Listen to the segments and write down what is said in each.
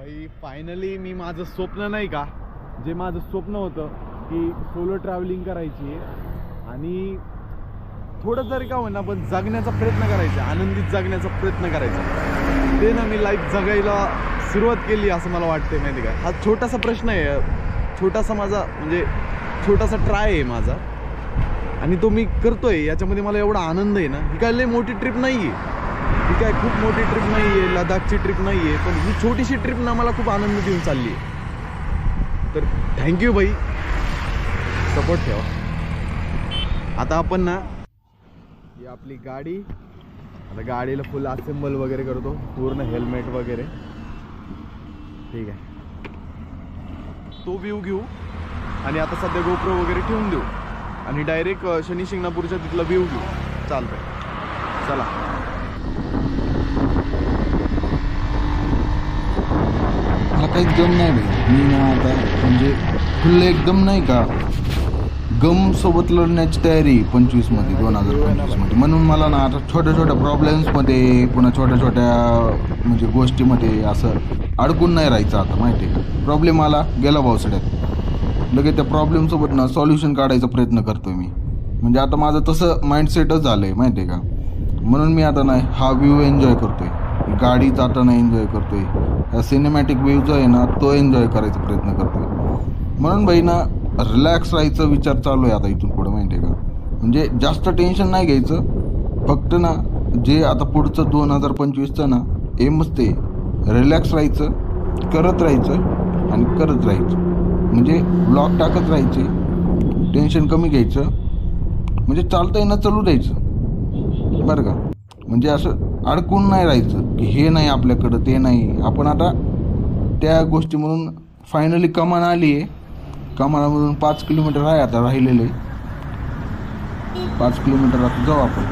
भाई फायनली मी माझं स्वप्न नाही का जे माझं स्वप्न होतं की सोलो ट्रॅव्हलिंग करायची आहे. आणि थोडं जरी का होईना पण जगण्याचा प्रयत्न करायचा आनंदित जगण्याचा प्रयत्न करायचा. ते ना मी लाईफ जगायला सुरुवात केली असं मला वाटते माहिती का? हा छोटासा प्रश्न आहे. छोटासा माझा म्हणजे छोटासा ट्राय आहे माझा. आणि तो मी करतोय याच्यामध्ये मला एवढा आनंद आहे ना. ही काय लय मोठी ट्रिप नाही आहे काय खूप मोठी ट्रिप नाही आहे लडाखची ट्रिप नाही आहे पण ही छोटीशी ट्रिप ना मला खूप आनंद देऊन चालली आहे तर थँक्यू भाई. सपोर्ट ठेवा. आता आपण ना ही आपली गाडी आता गाडीला फुल असेंबल वगैरे करतो पूर्ण हेल्मेट वगैरे. ठीक आहे. तो व्ह्यू घेऊ आणि आता सध्या गोप्रो वगैरे ठेवून देऊ. आणि डायरेक्ट शनी शिंगणापूरच्या तिथला व्ह्यू घेऊ. चालतं चला. एकदम नाही भाई मी ना आता म्हणजे फुल्ल एकदम नाही का? गम सोबत लढण्याची तयारी पंचवीसमध्ये दोन हजार पंचवीसमध्ये म्हणून मला ना आता छोट्या छोट्या प्रॉब्लेम्समध्ये पुन्हा छोट्या छोट्या म्हणजे गोष्टीमध्ये असं अडकून नाही राहायचं आता माहिती आहे का? प्रॉब्लेम आला गेला पावसाळ्यात लगेच त्या प्रॉब्लेम सोबत ना सॉल्युशन काढायचा प्रयत्न करतोय मी. म्हणजे आता माझं तसं माइंडसेटच झालंय माहिती आहे का? म्हणून मी आता नाही हा व्ह्यू एन्जॉय करतोय. गाडी जाताना एन्जॉय करतोय. ह्या सिनेमॅटिक व्ह्यू जो आहे ना तो एन्जॉय करायचा प्रयत्न करतोय. म्हणून बाई ना रिलॅक्स राहायचा विचार चालू आहे आता इथून पुढं माहिती आहे का? म्हणजे जास्त टेन्शन नाही घ्यायचं. फक्त ना जे आता पुढचं दोन हजार पंचवीसचं ना एमच ते. रिलॅक्स राहायचं करत राहायचं आणि करत राहायचं. म्हणजे ब्लॉक टाकत राहायचे टेन्शन कमी घ्यायचं. म्हणजे चालता ना चालू द्यायचं. बरं का? म्हणजे असं अडकून नाही राहायचं की हे नाही आपल्याकडं ते नाही. आपण आता त्या गोष्टी म्हणून फायनली कमान आली आहे कमानामधून पाच किलोमीटर आहे आता राहिलेले. पाच किलोमीटर आता जाऊ आपण.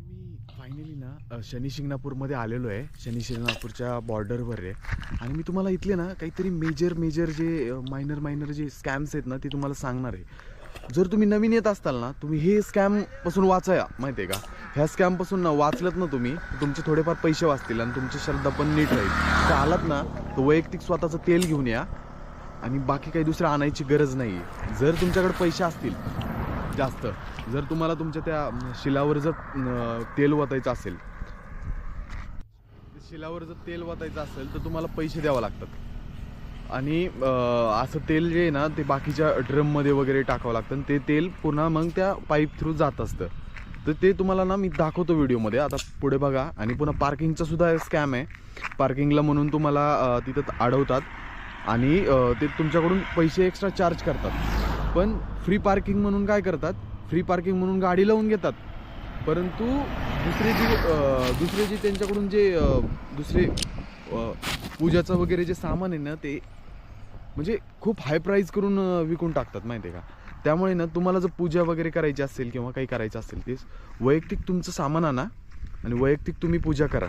मी फायनली ना शनी शिंगणापूरमध्ये आलेलो आहे. शनी शिंगणापूरच्या बॉर्डरवर आहे. आणि मी तुम्हाला इथले ना काहीतरी मेजर मेजर जे मायनर मायनर जे स्कॅम्स आहेत ना ते तुम्हाला सांगणार आहे. जर तुम्ही नवीन येत असताल ना तुम्ही हे स्कॅमपासून वाचाया माहिती आहे का? ह्या स्कॅमपासून ना वाचलत ना तुम्ही तुमचे थोडेफार पैसे वाचतील आणि तुमची श्रद्धा पण नीट राहील. तर आलात ना तर वैयक्तिक स्वतःचं तेल घेऊन या आणि बाकी काही दुसरं आणायची गरज नाही आहे जर तुमच्याकडे पैसे असतील जास्त जर तुम्हाला तुमच्या त्या शिलावर जर तेल ओतायचं असेल शिलावर जर तेल ओतायचं असेल तर तुम्हाला पैसे द्यावं लागतात. आणि असं तेल जे आहे ना ते बाकीच्या ड्रममध्ये वगैरे टाकावं लागतं आणि ते तेल पुन्हा मग त्या पाईप थ्रू जात असतं. तर ते तुम्हाला ना मी दाखवतो व्हिडिओमध्ये. आता पुढे बघा. आणि पुन्हा पार्किंगचा सुद्धा स्कॅम आहे. पार्किंगला म्हणून तुम्हाला तिथं अडवतात. आणि ते तुमच्याकडून पैसे एक्स्ट्रा चार्ज करतात. पण फ्री पार्किंग म्हणून काय करतात? फ्री पार्किंग म्हणून गाडी लावून घेतात. परंतु दुसरे जी दुसरे जे त्यांच्याकडून जे दुसरे पूजाचं वगैरे जे सामान आहे ना ते म्हणजे खूप हाय प्राईज करून विकून टाकतात माहिती आहे का? त्यामुळे ना तुम्हाला जर पूजा वगैरे करायची असेल किंवा काही करायचं असेल तेच वैयक्तिक तुमचं सामान आणा आणि वैयक्तिक तुम्ही पूजा करा.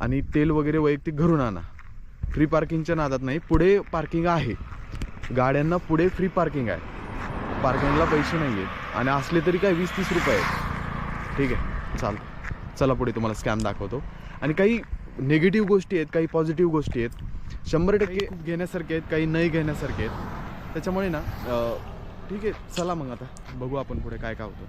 आणि तेल वगैरे वैयक्तिक घरून आणा. फ्री पार्किंगच्या नादात नाही पुढे पार्किंग आहे. गाड्यांना पुढे फ्री पार्किंग आहे. पार्किंगला पैसे नाही आहेत आणि असले तरी काय वीस तीस रुपये आहेत. ठीक आहे चाल. चला पुढे तुम्हाला स्कॅम दाखवतो. आणि काही निगेटिव्ह गोष्टी आहेत काही पॉझिटिव्ह गोष्टी आहेत. शंभर टक्के घेण्यासारखे आहेत काही नाही घेण्यासारखे आहेत. त्याच्यामुळे ना ठीक आहे चला मग आता. बघू आपण पुढे काय काय होतं.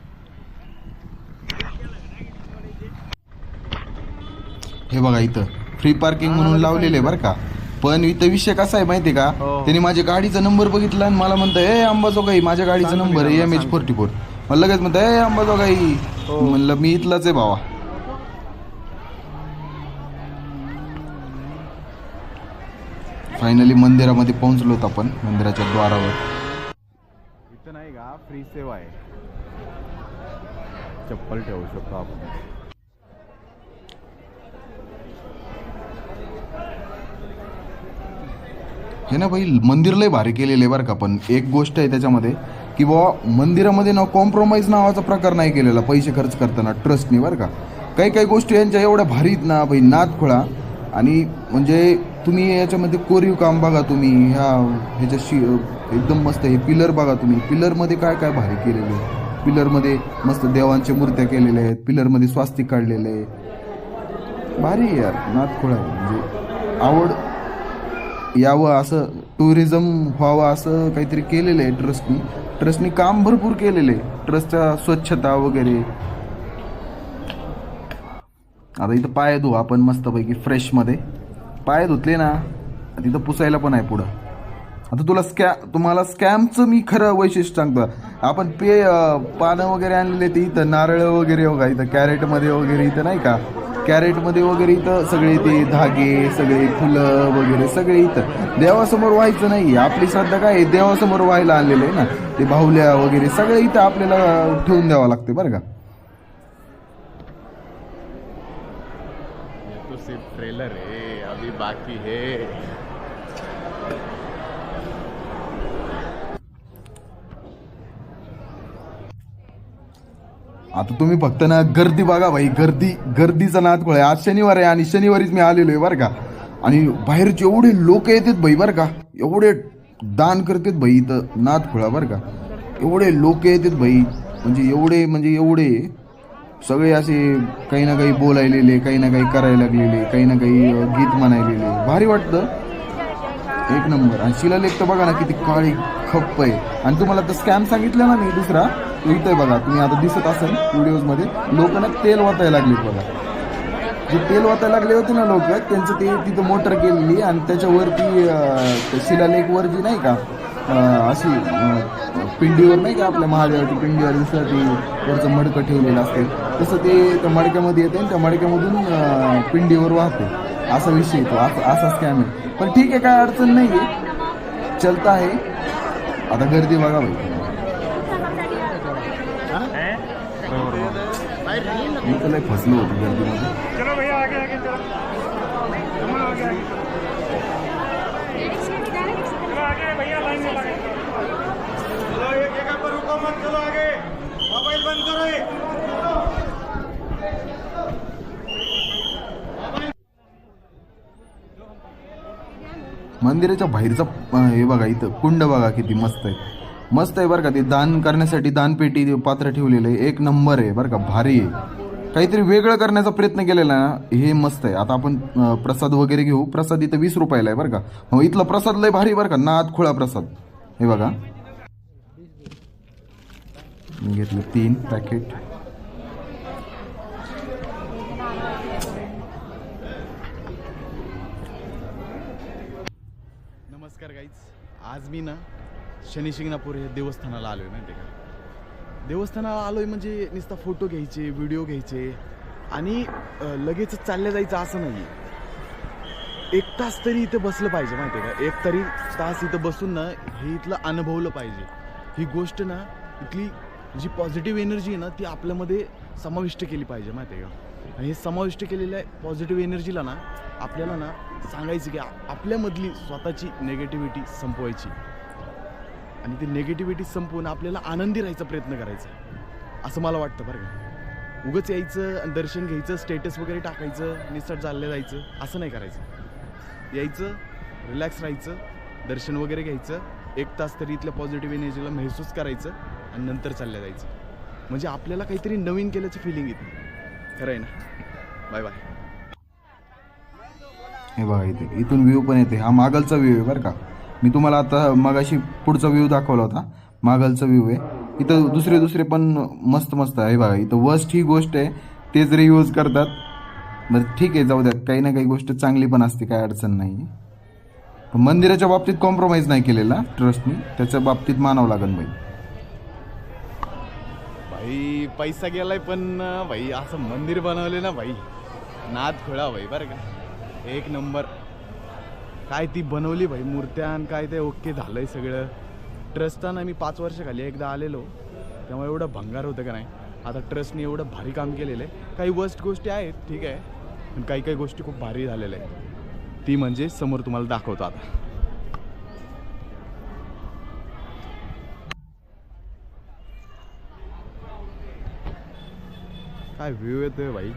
हे बघा इथं फ्री पार्किंग म्हणून लावलेलं बरं का. पण इथं विषय कसा आहे माहितीये का? हो. त्यांनी माझ्या गाडीचा नंबर बघितला आणि मला म्हणतं ए अंबाजोगाई माझ्या गाडीचा नंबर आहे एम एच. फोर्टी फोर मला लगेच म्हणतं ए अंबाजोगाई हो. म्हणलं मी इथलाच आहे भावा. फायनली मंदिरामध्ये पोहोचलो होतो आपण मंदिराच्या द्वारावर. इथं नाही का फ्री सेवा आहे. चप्पल ठेवू शकतो आपण. हे ना भाई मंदिर लय भारी केलेलं आहे बरं का पण एक गोष्ट आहे त्याच्यामध्ये की बाबा मंदिरामध्ये ना कॉम्प्रोमाइज नावाचा प्रकार नाही केलेला पैसे खर्च करताना ट्रस्टनी बरं का. काही काही गोष्टी यांच्या एवढ्या भारीत ना भाई नाद खोळा आणि म्हणजे तुम्ही याच्यामध्ये कोरीव काम बघा तुम्ही ह्या ह्याच्याशी एकदम मस्त हे पिलर बघा तुम्ही. पिलरमध्ये काय काय भारी केलेलं आहे पिलरमध्ये मस्त देवांच्या मूर्त्या केलेल्या आहेत पिलरमध्ये स्वास्तिक काढलेले आहे. भारी आहे यार नाथखोळा आहे. म्हणजे आवड यावं असं टुरिझम व्हावं असं काहीतरी केलेलं आहे ट्रस्टनी ट्रस्टनी काम भरपूर केलेलं आहे. ट्रस्टच्या स्वच्छता वगैरे आता इथं पाय धुऊ आपण मस्तपैकी फ्रेशमध्ये पाय धुतले ना तिथं पुसायला पण आहे पुढं. आता तुला स्कॅ तुम्हाला स्कॅमचं मी खरं वैशिष्ट्य सांगतो. आपण पे पानं वगैरे आणलेले ते इथं नारळ वगैरे हो बघा इथं कॅरेटमध्ये वगैरे इथं नाही का? कॅरेटमध्ये वगैरे इथं सगळे ते धागे सगळे फुलं वगैरे सगळे इथं. देवासमोर व्हायचं नाही आपली श्रद्धा काय आहे? देवासमोर व्हायला आणलेलं आहे ना. ते बाहुल्या वगैरे सगळे इथं आपल्याला ठेवून द्यावं लागते बरं का ये तो सिर्फ ट्रेलर है अभी बाकी है. आता तुम्ही फक्त ना गर्दी बघा भाई गर्दी गर्दीचा नाद खोळ आहे. आज शनिवार आहे आणि शनिवारीच मी आलेलो आहे बरं का. आणि बाहेरचे एवढे लोक येतात भाई बरं का. एवढे दान करतात भाई इथं नाद खोळा बरं का. एवढे लोक येतात भाई. म्हणजे एवढे म्हणजे एवढे सगळे असे काही ना काही बोलायलेले काही ना काही करायला लागलेले काही ना काही गीत म्हणायलेले. भारी वाटतं. एक नंबर. आणि शिलालेख तर बघा ना किती काळी खप्प आहे. आणि तुम्हाला तर स्कॅम सांगितलं ना मी दुसरा. तो इथं आहे बघा तुम्ही आता दिसत असाल व्हिडिओजमध्ये लोक ना तेल वाचायला लागलेत बघा. जे तेल वाचायला लागले होते ना लोक त्यांचं ते तिथं मोटर केलेली आणि त्याच्यावरती शिलालेखवर जी नाही का अशी पिंडीवर नाही का आपल्या महादेवाची पिंडीवर दुसरं ती वरचं मडकं ठेवलेलं असते. तसं ते त्या मडक्यामध्ये येते आणि त्या मडक्यामधून पिंडीवर वाहते. असा विषय येतो असा असा स्कॅम आहे. पण ठीक आहे काय अडचण नाही आहे चलता आहे. आता गर्दी बघा भाई मी तर लय फसलो होतो गर्दीमध्ये. मंदिराच्या बाहेरचा हे बघा इथं कुंड बघा किती मस्त आहे. मस्त आहे बरं का ते दान करण्यासाठी दानपेटी पात्र ठेवलेलं आहे. एक नंबर आहे बरं का भारी आहे. काहीतरी वेगळं करण्याचा प्रयत्न केलेला ना हे मस्त आहे. आता आपण प्रसाद वगैरे घेऊ. प्रसाद इथं वीस रुपयाला आहे बरं का. हो इथला प्रसाद लय भारी बरं का. नाद खुळा प्रसाद. हे बघा. मी घेतलं तीन पॅकेट नमस्कार गाईज आज मी ना शनिशिंगणापूर हे देवस्थानाला आलो आहे माहिती का? देवस्थानाला आलोय म्हणजे नुसता फोटो घ्यायचे व्हिडिओ घ्यायचे. आणि लगेच चालल्या जायचं असं नाही एक तास तरी इथं बसलं पाहिजे माहिती आहे का? एक तरी तास इथं बसून ना हे इथलं अनुभवलं पाहिजे. ही गोष्ट ना इथली जी पॉझिटिव्ह एनर्जी आहे ना ती आपल्यामध्ये समाविष्ट केली पाहिजे माहिती आहे का? आणि हे समाविष्ट केलेल्या पॉझिटिव्ह एनर्जीला ना आपल्याला ना सांगायचं की आपल्यामधली स्वतःची नेगेटिव्हिटी संपवायची. आणि ती नेगेटिव्हिटी संपवून आपल्याला आनंदी राहायचा प्रयत्न करायचा. असं मला वाटतं बरं का. उगंच यायचं आणि दर्शन घ्यायचं स्टेटस वगैरे टाकायचं निसट चाललं जायचं असं नाही करायचं. यायचं रिलॅक्स राहायचं दर्शन वगैरे घ्यायचं एक तास तरी इथल्या पॉझिटिव्ह एनर्जीला महसूस करायचं आणि नंतर चालल्या जायचं. म्हणजे आपल्याला काहीतरी नवीन केल्याची फिलिंग येते. खरं आहे ना? बाय बाय हे बघा इथे इथून व्ह्यू पण येते. हा मागलचा व्ह्यू आहे बरं का. मी तुम्हाला आता मगाशी पुढचा व्ह्यू दाखवला होता. मागलचा व्ह्यू आहे. इथं दुसरे दुसरे पण मस्त मस्त आहे बघा. इथं वर्स्ट ही गोष्ट आहे. तेच रियूज करतात बरं ठीक आहे जाऊ द्या. काही ना काही गोष्ट चांगली पण असते काय अडचण नाही. मंदिराच्या बाबतीत कॉम्प्रोमाइज नाही केलेला ट्रस्टनी त्याच्या बाबतीत मानावं लागेल बाई. भाई पैसा गेलाय पण भाई असं मंदिर बनवले ना भाई. नाद खुळा भाई बरं का? एक नंबर. काय ती बनवली भाई? मूर्त्या आणि काय ते ओके झालंय सगळं. ट्रस्टानं मी पाच वर्ष खाली एकदा आलेलो. त्यामुळे एवढं भंगार होतं का नाही? आता ट्रस्टने एवढं भारी काम केलेलं आहे. काही वर्स्ट गोष्टी आहेत ठीक आहे. पण काही काही गोष्टी खूप भारी झालेल्या आहेत. ती म्हणजे समोर तुम्हाला दाखवतो आता. काय व्ह्यू येतोय भाई?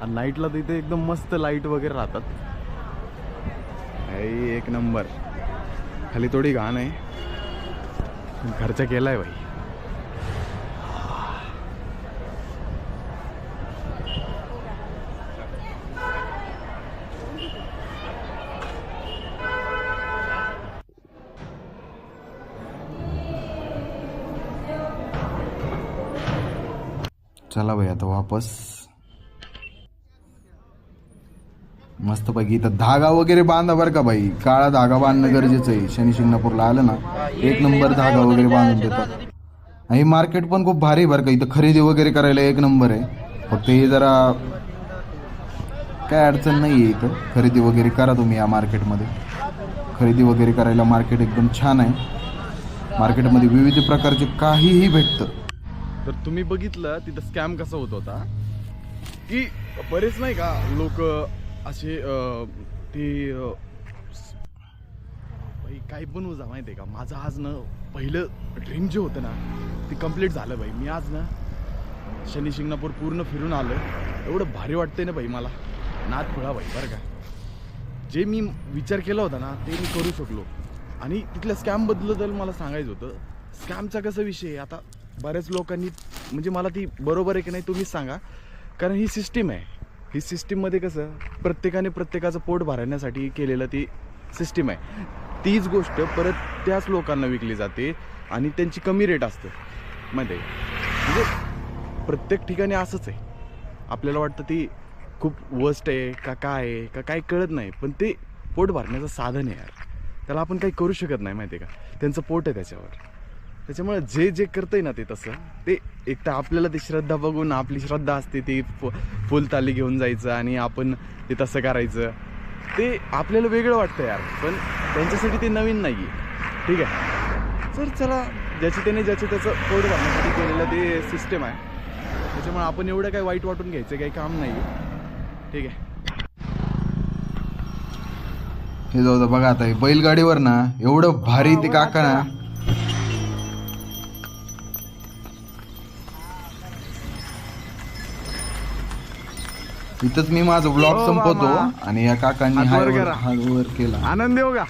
आणि नाईटला तर इथे एकदम मस्त लाइट वगैरे राहतात. भाई एक नंबर. खाली थोडी घाण आहे. घरचा केला आहे भाई. चला भाई आता वापस. मस्तपैकी इथं धागा वगैरे बांधा बरं का बाई. काळा धागा बांधणं गरजेचं आहे. शनी शिंगणापूरला आलं ना एक नंबर धागा वगैरे बांधून देतात. आणि मार्केट पण खूप भारी आहे बरं का. इथं खरेदी वगैरे करायला एक नंबर आहे. फक्त हे जरा काय अडचण नाही आहे इथं. खरेदी वगैरे करा तुम्ही या मार्केटमध्ये. खरेदी वगैरे करायला मार्केट एकदम छान आहे. मार्केटमध्ये विविध प्रकारचे काहीही भेटतं. तर तुम्ही बघितलं तिथं स्कॅम कसा होत होता? की बरेच नाही का लोक असे ते भाई काय बनवू जा माहिती आहे का? माझं आज ना पहिलं ड्रीम जे होतं ना ते कंप्लीट झालं भाई. मी आज ना शनी शिंगणापूर पूर्ण फिरून आलो एवढं भारी वाटतंय ना भाई मला. नाद खुळा भाई बरं का? जे मी विचार केला होता ना ते मी करू शकलो. आणि तिथल्या स्कॅमबद्दल मला सांगायचं होतं. स्कॅमचा कसा विषय आहे? आता बऱ्याच लोकांनी म्हणजे मला ती बरोबर आहे की नाही तुम्हीच सांगा. कारण ही सिस्टीम आहे. ही सिस्टीममध्ये कसं प्रत्येकाने प्रत्येकाचं पोट भरण्यासाठी केलेलं ती सिस्टीम आहे. तीच गोष्ट परत त्याच लोकांना विकली जाते आणि त्यांची कमी रेट असतं. माहिती आहे? म्हणजे प्रत्येक ठिकाणी असंच आहे. आपल्याला वाटतं ती खूप वस्ट आहे का काय आहे का काय कळत नाही पण ते पोट भरण्याचं साधन आहे यार. त्याला आपण काही करू शकत नाही माहिती आहे का? त्यांचं पोट आहे त्याच्यावर. त्याच्यामुळे जे जे करतंय ना ते तसं. ते एक तर आपल्याला ती श्रद्धा बघून आपली श्रद्धा असते ती फु फुलताली घेऊन जायचं आणि आपण ते तसं करायचं. ते आपल्याला वेगळं वाटतं यार पण त्यांच्यासाठी ते नवीन नाही आहे ठीक आहे? सर चला ज्याचे त्याने ज्याचं त्याचं पोट भरण्यासाठी केलेलं ते सिस्टम आहे. त्याच्यामुळे आपण एवढं काही वाईट वाटून घ्यायचं काही काम नाही आहे ठीक आहे? हे जाऊ बघा आता हे बैलगाडीवर ना एवढं भारी ते काका ना इथंच मी माझा ब्लॉग हो, संपवतो. आणि या काकांनी हात वर केला. आनंद देऊ का